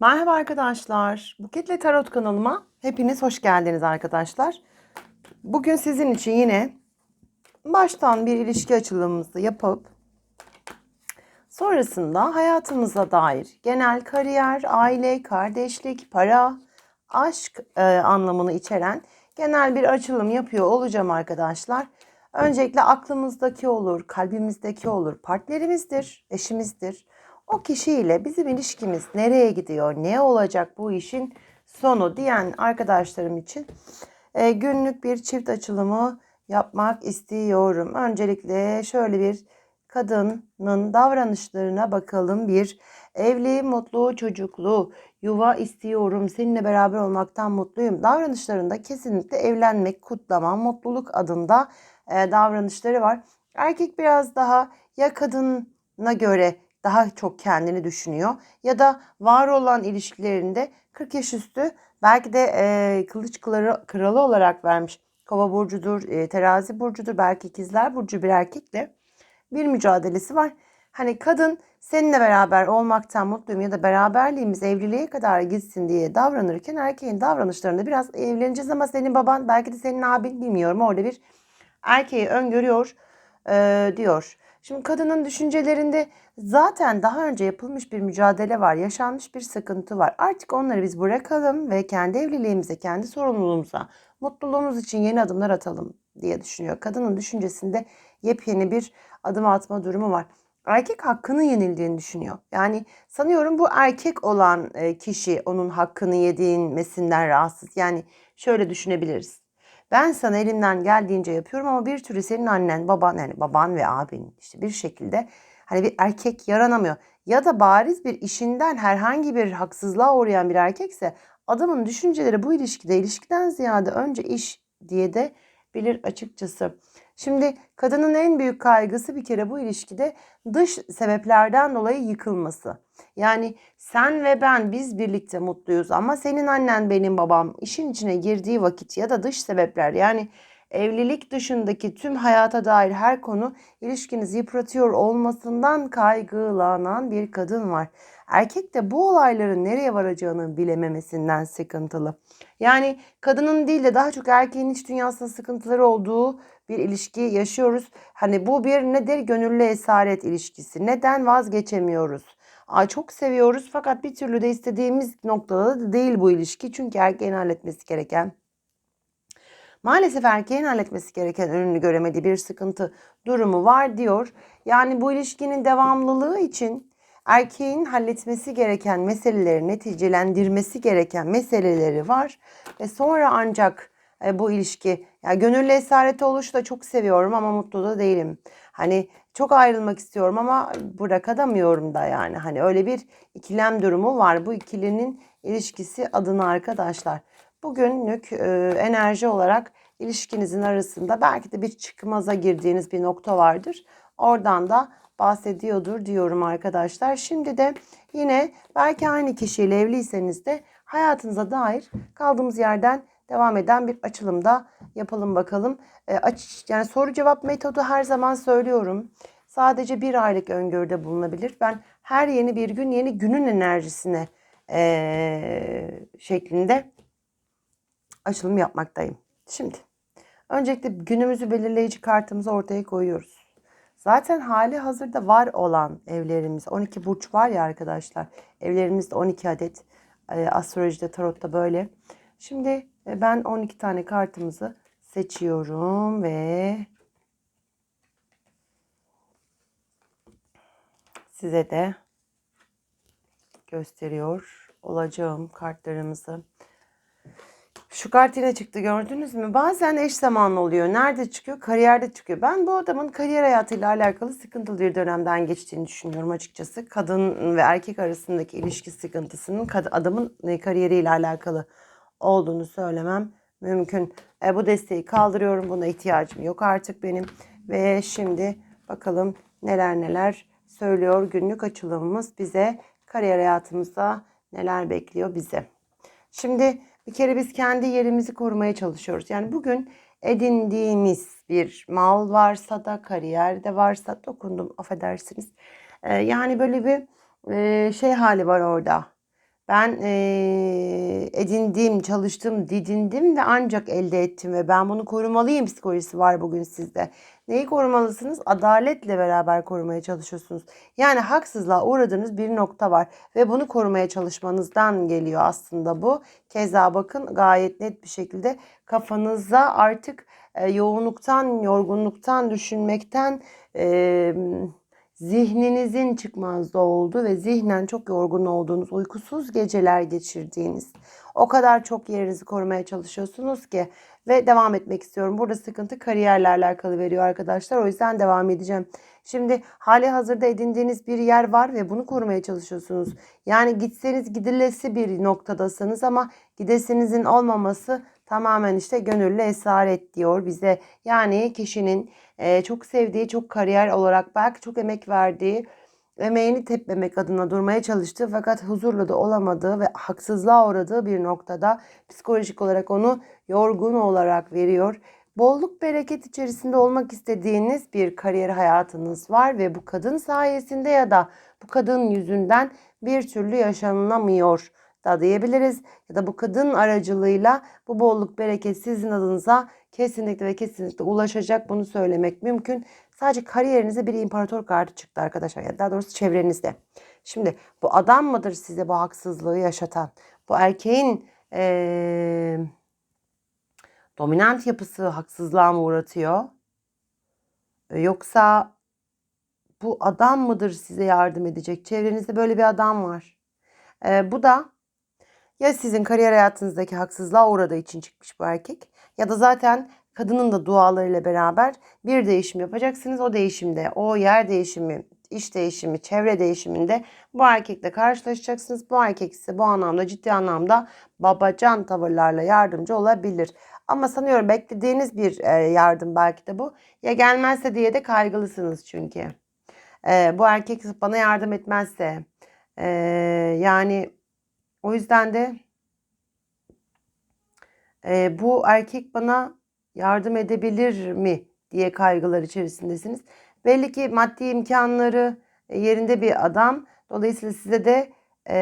Merhaba arkadaşlar. Buketle Tarot kanalıma hepiniz hoş geldiniz arkadaşlar. Bugün sizin için yine baştan bir ilişki açılımımızı yapıp sonrasında hayatımıza dair genel kariyer, aile, kardeşlik, para, aşk e, anlamını içeren genel bir açılım yapıyor olacağım arkadaşlar. Öncelikle aklımızdaki olur, kalbimizdeki olur, partnerimizdir, eşimizdir. O kişiyle bizim ilişkimiz nereye gidiyor, ne olacak bu işin sonu diyen arkadaşlarım için e, günlük bir çift açılımı yapmak istiyorum. Öncelikle şöyle bir kadının davranışlarına bakalım. Bir evli, mutlu, çocuklu, yuva istiyorum, seninle beraber olmaktan mutluyum. Davranışlarında kesinlikle evlenmek, kutlama, mutluluk adında e, davranışları var. Erkek biraz daha ya kadına göre daha çok kendini düşünüyor ya da var olan ilişkilerinde 40 yaş üstü belki de e, kılıç kralı, kralı olarak vermiş. Kova burcudur, e, terazi burcudur, belki ikizler burcu bir erkekle bir mücadelesi var. Hani kadın seninle beraber olmaktan mutluyum ya da beraberliğimiz evliliğe kadar gitsin diye davranırken erkeğin davranışlarında biraz evleneceğiz ama senin baban belki de senin abin bilmiyorum orada bir erkeği öngörüyor e, diyor. Şimdi kadının düşüncelerinde zaten daha önce yapılmış bir mücadele var, yaşanmış bir sıkıntı var. Artık onları biz bırakalım ve kendi evliliğimize, kendi sorumluluğumuza, mutluluğumuz için yeni adımlar atalım diye düşünüyor. Kadının düşüncesinde yepyeni bir adım atma durumu var. Erkek hakkını yenildiğini düşünüyor. Yani sanıyorum bu erkek olan e, kişi onun hakkını yediğinmesinden rahatsız. Yani şöyle düşünebiliriz. Ben sana elimden geldiğince yapıyorum ama bir türlü senin annen, baban yani baban ve abin işte bir şekilde hani bir erkek yaranamıyor. Ya da bariz bir işinden herhangi bir haksızlığa uğrayan bir erkekse adamın düşünceleri bu ilişkide ilişkiden ziyade önce iş diye de bilir açıkçası. Şimdi kadının en büyük kaygısı bir kere bu ilişkide dış sebeplerden dolayı yıkılması. Yani sen ve ben biz birlikte mutluyuz ama senin annen benim babam işin içine girdiği vakit ya da dış sebepler yani evlilik dışındaki tüm hayata dair her konu ilişkinizi yıpratıyor olmasından kaygılanan bir kadın var. Erkek de bu olayların nereye varacağını bilememesinden sıkıntılı. Yani kadının değil de daha çok erkeğin iç dünyasında sıkıntıları olduğu bir ilişki yaşıyoruz. Hani bu bir nedir? Gönüllü esaret ilişkisi. Neden vazgeçemiyoruz? Ay çok seviyoruz fakat bir türlü de istediğimiz noktada da değil bu ilişki. Çünkü erkeğin halletmesi gereken Maalesef erkeğin halletmesi gereken önünü göremediği bir sıkıntı durumu var diyor. Yani bu ilişkinin devamlılığı için erkeğin halletmesi gereken meseleleri, neticelendirmesi gereken meseleleri var. Ve sonra ancak e, bu ilişki, ya gönüllü esareti oluşu da çok seviyorum ama mutlu da değilim. Hani çok ayrılmak istiyorum ama bırakamıyorum da yani. Hani öyle bir ikilem durumu var. Bu ikilinin ilişkisi adına arkadaşlar. Bugünlük e, enerji olarak ilişkinizin arasında belki de bir çıkmaza girdiğiniz bir nokta vardır. Oradan da bahsediyordur diyorum arkadaşlar. Şimdi de yine belki aynı kişiyle evliyseniz de hayatınıza dair kaldığımız yerden devam eden bir açılımda yapalım bakalım. E, aç, yani soru cevap metodu her zaman söylüyorum. Sadece bir aylık öngörüde bulunabilir. Ben her yeni bir gün yeni günün enerjisine e, şeklinde açılım yapmaktayım. Şimdi öncelikle günümüzü belirleyici kartımızı ortaya koyuyoruz. Zaten hali hazırda var olan evlerimiz 12 burç var ya arkadaşlar. Evlerimizde 12 adet e, astrolojide tarotta böyle. Şimdi e, ben 12 tane kartımızı seçiyorum ve size de gösteriyor olacağım kartlarımızı. Şu kart yine çıktı gördünüz mü? Bazen eş zamanlı oluyor. Nerede çıkıyor? Kariyerde çıkıyor. Ben bu adamın kariyer hayatıyla alakalı sıkıntılı bir dönemden geçtiğini düşünüyorum açıkçası. Kadın ve erkek arasındaki ilişki sıkıntısının adamın e, kariyeriyle alakalı olduğunu söylemem mümkün. E, bu desteği kaldırıyorum. Buna ihtiyacım yok artık benim. Ve şimdi bakalım neler neler söylüyor günlük açılımımız bize. Kariyer hayatımızda neler bekliyor bize. Şimdi bir kere biz kendi yerimizi korumaya çalışıyoruz. Yani bugün edindiğimiz bir mal varsa da kariyerde varsa dokundum affedersiniz. Ee, yani böyle bir e, şey hali var orada. Ben eee, edindim, çalıştım, didindim ve ancak elde ettim ve ben bunu korumalıyım psikolojisi var bugün sizde. Neyi korumalısınız? Adaletle beraber korumaya çalışıyorsunuz. Yani haksızlığa uğradığınız bir nokta var ve bunu korumaya çalışmanızdan geliyor aslında bu. Keza bakın gayet net bir şekilde kafanıza artık e, yoğunluktan, yorgunluktan, düşünmekten e, zihninizin çıkmazda olduğu ve zihnen çok yorgun olduğunuz, uykusuz geceler geçirdiğiniz, o kadar çok yerinizi korumaya çalışıyorsunuz ki ve devam etmek istiyorum. Burada sıkıntı kariyerle alakalı veriyor arkadaşlar. O yüzden devam edeceğim. Şimdi hali hazırda edindiğiniz bir yer var ve bunu korumaya çalışıyorsunuz. Yani gitseniz gidilesi bir noktadasınız ama gidesinizin olmaması tamamen işte gönüllü esaret diyor bize. Yani kişinin e, çok sevdiği, çok kariyer olarak belki çok emek verdiği, emeğini tepmemek adına durmaya çalıştığı fakat huzurlu da olamadığı ve haksızlığa uğradığı bir noktada psikolojik olarak onu yorgun olarak veriyor. Bolluk bereket içerisinde olmak istediğiniz bir kariyer hayatınız var ve bu kadın sayesinde ya da bu kadın yüzünden bir türlü yaşanılamıyor da diyebiliriz. Ya da bu kadın aracılığıyla bu bolluk bereket sizin adınıza kesinlikle ve kesinlikle ulaşacak. Bunu söylemek mümkün. Sadece kariyerinizde bir imparator kartı çıktı arkadaşlar. Ya daha doğrusu çevrenizde. Şimdi bu adam mıdır size bu haksızlığı yaşatan? Bu erkeğin ee, dominant yapısı haksızlığa mı uğratıyor? E, Yoksa bu adam mıdır size yardım edecek? Çevrenizde böyle bir adam var. E, bu da ya sizin kariyer hayatınızdaki haksızlığa uğradığı için çıkmış bu erkek ya da zaten kadının da dualarıyla beraber bir değişim yapacaksınız. O değişimde, o yer değişimi, iş değişimi, çevre değişiminde bu erkekle karşılaşacaksınız. Bu erkek size bu anlamda ciddi anlamda babacan tavırlarla yardımcı olabilir. Ama sanıyorum beklediğiniz bir e, yardım belki de bu. Ya gelmezse diye de kaygılısınız çünkü. E, bu erkek bana yardım etmezse e, yani o yüzden de e, bu erkek bana yardım edebilir mi diye kaygılar içerisindesiniz. Belli ki maddi imkanları e, yerinde bir adam. Dolayısıyla size de e,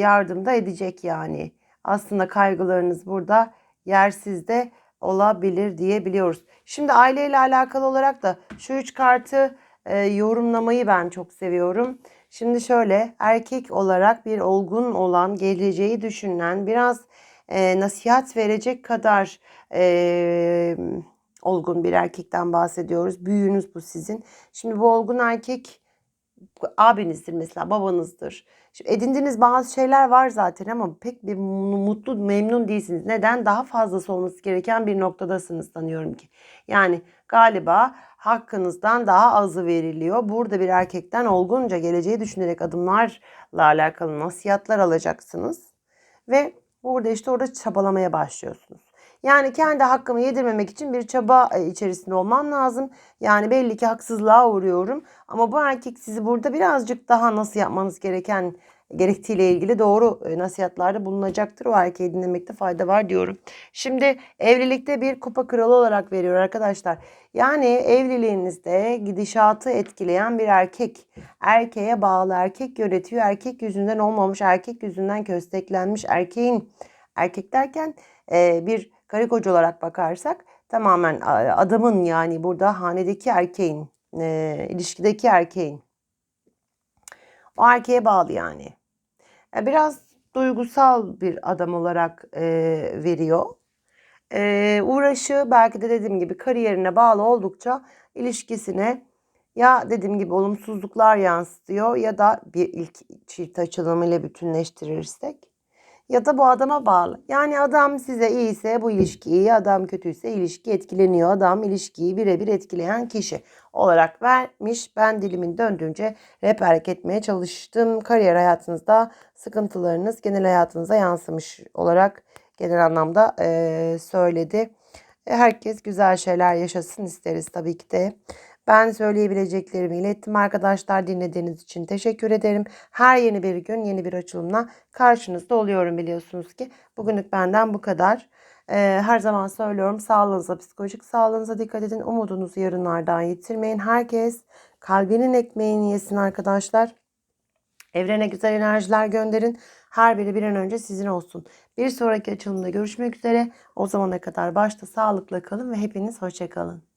yardım da edecek yani. Aslında kaygılarınız burada yersiz de olabilir diyebiliyoruz. Şimdi aileyle alakalı olarak da şu üç kartı e, yorumlamayı ben çok seviyorum. Şimdi şöyle erkek olarak bir olgun olan, geleceği düşünen, biraz e, nasihat verecek kadar e, olgun bir erkekten bahsediyoruz. Büyüğünüz bu sizin. Şimdi bu olgun erkek abinizdir mesela, babanızdır. Şimdi edindiğiniz bazı şeyler var zaten ama pek bir mutlu, memnun değilsiniz. Neden? Daha fazlası olması gereken bir noktadasınız sanıyorum ki. Yani galiba hakkınızdan daha azı veriliyor. Burada bir erkekten olgunca geleceği düşünerek adımlarla alakalı nasihatler alacaksınız. Ve burada işte orada çabalamaya başlıyorsunuz. Yani kendi hakkımı yedirmemek için bir çaba e, içerisinde olman lazım. Yani belli ki haksızlığa uğruyorum. Ama bu erkek sizi burada birazcık daha nasıl yapmanız gereken gerektiğiyle ilgili doğru e, nasihatlerde bulunacaktır. O erkeği dinlemekte fayda var diyorum. Şimdi evlilikte bir kupa kralı olarak veriyor arkadaşlar. Yani evliliğinizde gidişatı etkileyen bir erkek. Erkeğe bağlı erkek yönetiyor. Erkek yüzünden olmamış, erkek yüzünden kösteklenmiş erkeğin. Erkek derken e, bir karı koca olarak bakarsak tamamen adamın yani burada hanedeki erkeğin, e, ilişkideki erkeğin. O erkeğe bağlı yani. E, biraz duygusal bir adam olarak e, veriyor. E, uğraşı belki de dediğim gibi kariyerine bağlı oldukça ilişkisine ya dediğim gibi olumsuzluklar yansıtıyor ya da bir ilk çift açılımı ile bütünleştirirsek ya da bu adama bağlı. Yani adam size iyiyse bu ilişki iyi, adam kötüyse ilişki etkileniyor. Adam ilişkiyi birebir etkileyen kişi olarak vermiş. Ben dilimin döndüğünce rehberlik etmeye çalıştım. Kariyer hayatınızda sıkıntılarınız genel hayatınıza yansımış olarak genel anlamda e, söyledi. Herkes güzel şeyler yaşasın isteriz tabii ki de. Ben söyleyebileceklerimi ilettim arkadaşlar. Dinlediğiniz için teşekkür ederim. Her yeni bir gün yeni bir açılımla karşınızda oluyorum biliyorsunuz ki. Bugünlük benden bu kadar. Ee, her zaman söylüyorum sağlığınıza, psikolojik sağlığınıza dikkat edin. Umudunuzu yarınlardan yitirmeyin. Herkes kalbinin ekmeğini yesin arkadaşlar. Evrene güzel enerjiler gönderin. Her biri bir an önce sizin olsun. Bir sonraki açılımda görüşmek üzere. O zamana kadar başta sağlıkla kalın ve hepiniz hoşça kalın.